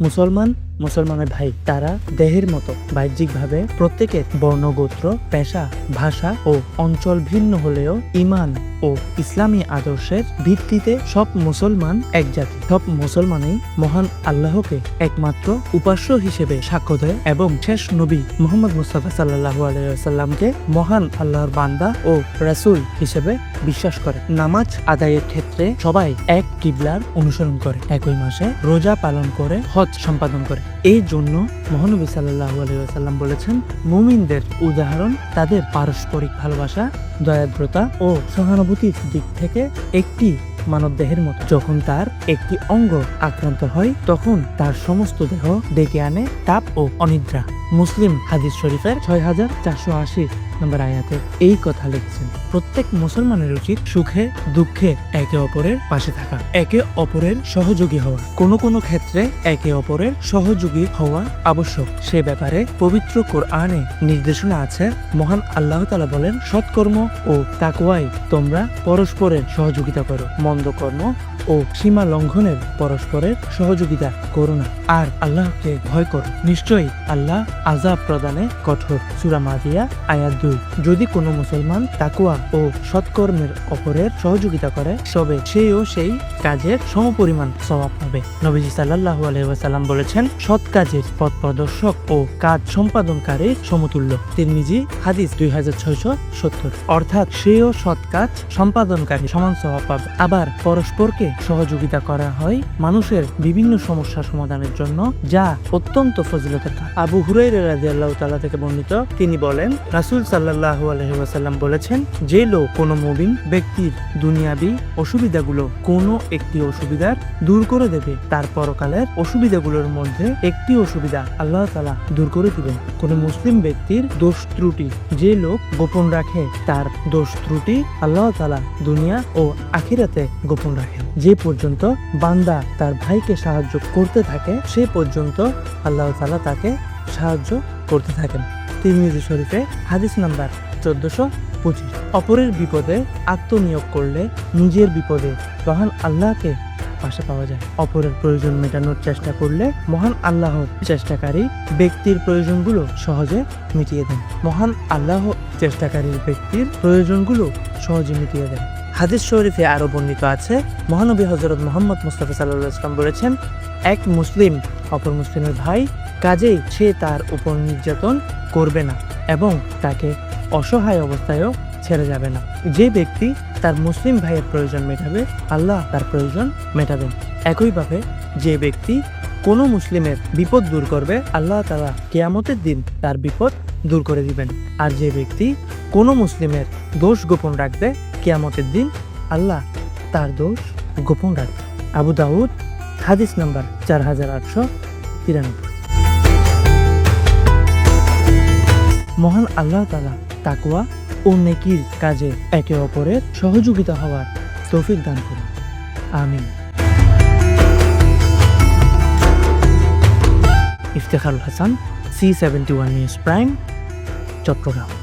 মুসলমান মুসলমানের ভাই তারা দেহের মতো বাহ্যিকভাবে প্রত্যেকের বর্ণগোত্র, পেশা, ভাষা ও অঞ্চল ভিন্ন হলেও ইমান ও ইসলামী আদর্শের ভিত্তিতে সব মুসলমান এক জাতি। সব মুসলমানই মহান আল্লাহকে একমাত্র উপাস্য হিসেবে সাক্ষ্য দেয় এবং শেষ নবী মোহাম্মদ মুস্তাফা সাল্লাহু আলাইসাল্লামকে মহান আল্লাহর বান্দা ও রাসূল হিসেবে বিশ্বাস করে। নামাজ আদায়ের ক্ষেত্রে সবাই এক কিবলার অনুসরণ করে। একই মাসে রোজা পালন করে, হজ সম্পাদন করে। এই জন্য মহানবী সাল্লাহ আলাইসাল্লাম বলেছেন, মুমিনদের উদাহরণ তাদের পারস্পরিক ভালোবাসা, দয়াদ্রতা ও সহানুভূতির দিক থেকে একটি মানব দেহের মতো। যখন তার একটি অঙ্গ আক্রান্ত হয়, তখন তার সমস্ত দেহ ডেকে আনে তাপ ও অনিদ্রা। মুসলিম হাদিস শরীফের ছয় হাজার চারশো আশি নম্বর আয়াতে এই কথা লিখছেন। প্রত্যেক মুসলমানের উচিত সুখে, দুঃখে একে অপরের পাশে থাকা, একে অপরের সহযোগী হওয়া। কোনো কোনো ক্ষেত্রে একে অপরের সহযোগী হওয়া আবশ্যক। সে ব্যাপারে পবিত্র কোরআনে নির্দেশনা আছে। মহান আল্লাহ তালা বলেন, সৎকর্ম ও তাকওয়াই তোমরা পরস্পরের সহযোগিতা করো। মন্দ কর্ম ও সীমা লঙ্ঘনের পরস্পরের সহযোগিতা করো না। আর আল্লাহকে ভয় করো। নিশ্চয়ই আল্লাহ আজাব প্রদানে কঠোর। সুরা মাদিয়া, আয়াত দুই। যদি কোনো মুসলমান তাকুয়া ও সৎকর্মের অপরের সহযোগিতা করে, তবে সেও সেই কাজের সমপরিমাণ স্বভাব পাবে। নবীজি সাল্লাহু আলহাম বলেছেন, সৎ কাজের পথ প্রদর্শক ও কাজ সম্পাদনকারী সমতুল্য। তিরমিজি, হাদিস দুই হাজার ছয়শো সত্তর। অর্থাৎ সেও সৎ কাজ সম্পাদনকারী সমান স্বভাব পাবে। আবার পরস্পরকে সহযোগিতা করা হয় মানুষের বিভিন্ন সমস্যা সমাধানের জন্য, যা অত্যন্ত ফজিলতের কাজ। আবু হুরাই রাজি আল্লাহ তালা থেকে বর্ণিত, তিনি বলেন, রাসুল সাল্লাহু আলহি বলেছেন, যে লোক, কোনো মুবিন ব্যক্তির দুনিয়াবি অসুবিধাগুলো কোনো একটি অসুবিধার দূর করে দেবে, তার পরকালের অসুবিধাগুলোর মধ্যে একটি অসুবিধা আল্লাহ তালা দূর করে দিবেন। কোনো মুসলিম ব্যক্তির দোষ ত্রুটি যে লোক গোপন রাখে, তার দোষ ত্রুটি আল্লাহ তালা দুনিয়া ও আখিরাতে গোপন রাখেন। যে পর্যন্ত বান্দা তার ভাইকে সাহায্য করতে থাকে, সে পর্যন্ত আল্লাহ তালা তাকে সাহায্য করতে থাকেন। তিরমিজি শরীফে হাদিস নাম্বার চোদ্দশো পঁচিশ। অপরের বিপদে আত্মনিয়োগ করলে নিজের বিপদে মহান আল্লাহকে পাশে পাওয়া যায়। অপরের প্রয়োজন মেটানোর চেষ্টা করলে মহান আল্লাহ চেষ্টাকারী ব্যক্তির প্রয়োজনগুলো সহজে মিটিয়ে দেন। মহান আল্লাহ চেষ্টাকারী ব্যক্তির প্রয়োজনগুলো সহজে মিটিয়ে দেন। হাদিস শরীফে আরও বর্ণিত আছে, মহানবী হজরত মোহাম্মদ মুস্তাফা সাল্লাহ ইসলাম বলেছেন, এক মুসলিম অপর মুসলিমের ভাই কাজেই সে তার উপর নির্যাতন করবে না এবং তাকে অসহায় অবস্থায়ও ছেড়ে যাবে না। যে ব্যক্তি তার মুসলিম ভাইয়ের প্রয়োজন মেটাবে, আল্লাহ তার প্রয়োজন মেটাবেন। একইভাবে যে ব্যক্তি কোনো মুসলিমের বিপদ দূর করবে, আল্লাহ তালা কেয়ামতের দিন তার বিপদ দূর করে দিবেন। আর যে ব্যক্তি কোনো মুসলিমের দোষ গোপন রাখবে, কেয়ামতের দিন আল্লাহ তার দোষ গোপন রাখবে। আবু দাউদ, হাদিস নাম্বার চার হাজার আটশো তিরানব্বই। মহান আল্লাহ তালা তাকুয়া ও নেকির কাজে একে অপরের সহযোগিতা হওয়ার তৌফিক দান করুন। আমিন। Iftekharul Hasan C seventy one news prime Chattogram